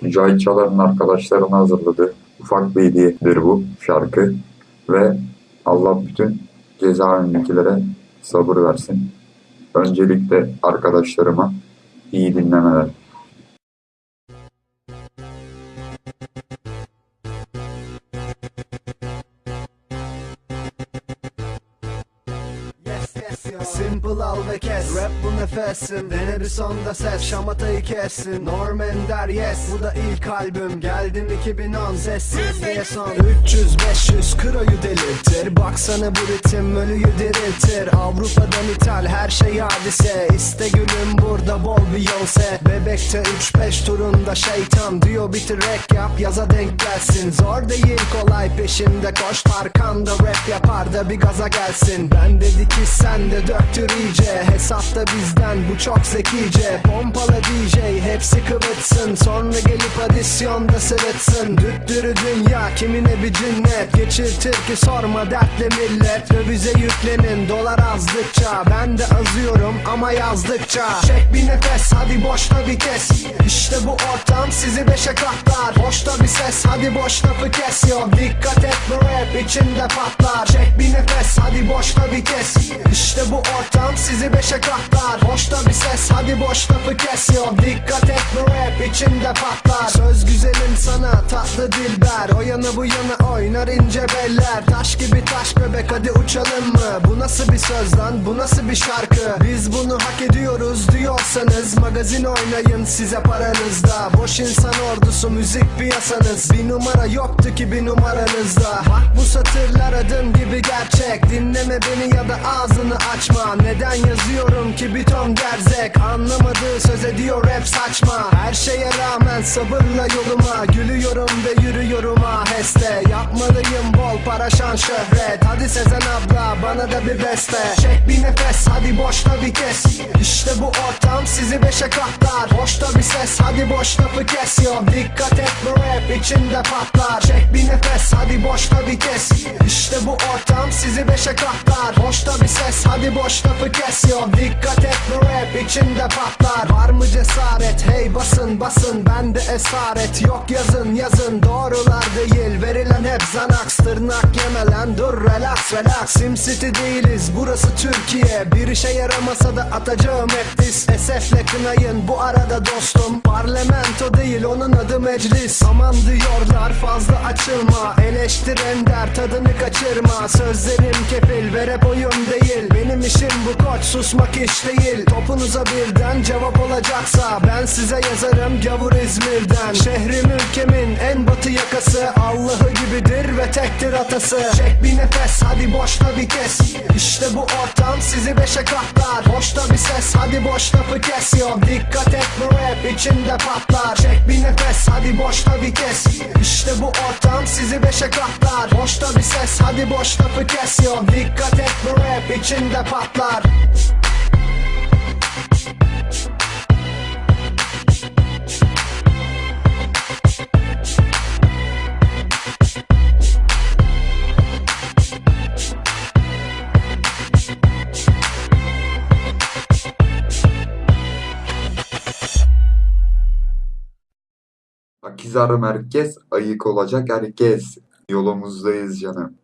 Mücahit Çalar'ın arkadaşlarına hazırladığı ufak bir hediyedir bu şarkı. Ve Allah bütün cezaevindekilere sabır versin. Öncelikle arkadaşlarıma iyi dinlemeler. Simple al ve kes. Rap bu nefesim Dene bir sonda ses. Şamatayı kessin. Norman der yes. Bu da ilk albüm. Geldim 2010 Sessiz diye son. 300-500 kroyu delirtir. Baksana bu ritim. Ölüyü diriltir. Avrupa'dan ithal. Her şey hadise. İste gülüm burada bol Beyoncé. Bebekte 3-5 turunda şeytan. Diyor bitir rap yap yaza denk gelsin. Zor değil kolay. Peşimde koş Arkanda rap yapar da bir gaza gelsin. Ben dedi ki sen de döktür iyice. Hesapta bizden bu çok zekice. Pompala DJ hepsi kıvıtsın. Sonra gelip adisyonda sırıtsın. Düttürü dünya kimine bir cinnet? Geçirtir ki sorma dertle millet. Dövize yüklenin dolar azdıkça. Ben de azıyorum ama yazdıkça. Çek bir nefes hadi boşta vites İşte bu ortam sizi beşe katlar. Boşta bir ses hadi boş lafı kes. Yo Dikkat et bu rap içinde patlar. Çek bir nefes hadi boşta vites İşte bu ortam sizi beşe katlar Boşta bir ses hadi boş lafı kes. Yo Dikkat et bu rap içinde patlar. Söz güzelim sana tatlı dilber. O yana bu yana oynar ince beller. Taş gibi taş bebek hadi uçalım mı? Bu nasıl bir söz lan bu nasıl bir şarkı? Biz bunu hak ediyoruz diyorsanız Magazin oynayın size paranızda. Boş insan ordusu müzik piyasanız. Bir numara yoktu ki bir numaranızda. Bak bu satırlar adım gibi gerçek. Dinleme beni ya da ağzını açma. Neden yazıyorum ki bir ton gerzek Anlamadığı söz ediyor rap saçma. Her şeye rağmen sabırla yoluma Gülüyorum ve yürüyorum aheste. Yapmalıyım bol para şan şöhret. Hadi Sezen abla bana da bir beste Çek bir nefes hadi boşta bir kes. İşte bu ortam sizi beşe katlar. Boşta bir ses hadi boş lafı kes. Yo Dikkat et bu rap içinde patlar. Çek bir nefes hadi boşta bir kes. İşte bu ortam sizi beşe katlar. Boşta bir ses hadi boş lafı kes. Yo Dikkat et bu rap içinde patlar. Var mı cesaret? Hey basın basın. Bende esaret. Yok yazın yazın. Doğrular Tırnak yeme lan dur relax relax. Simcity değiliz burası Türkiye. Bir işe yaramasa da atacağım hep diss Esefle kınayın bu arada dostum. Parlamento değil onun adı meclis. Aman diyorlar fazla açılma. Eleştiren der tadını kaçırma. Sözlerim kefil ve rap oyun değil. Benim işim bu koç susmak iş değil. Topunuza birden cevap olacaksa Ben size yazarım gavur İzmir'den. Şehrim ülkemin en batı yakası Allah'ı gibidir ve tektir atası. Çek bir nefes hadi boşta bir kes. İşte bu ortam sizi beşe katlar. Boşta bir ses hadi boş lafı kes. Yo Dikkat et bu rap içinde patlar. Çek bir nefes hadi boşta bir kes. İşte bu ortam sizi beşe katlar. Boşta bir ses hadi boş lafı kes. Yo Dikkat et bu rap içinde patlar Akizar merkez ayık olacak herkes. Yolumuzdayız canım.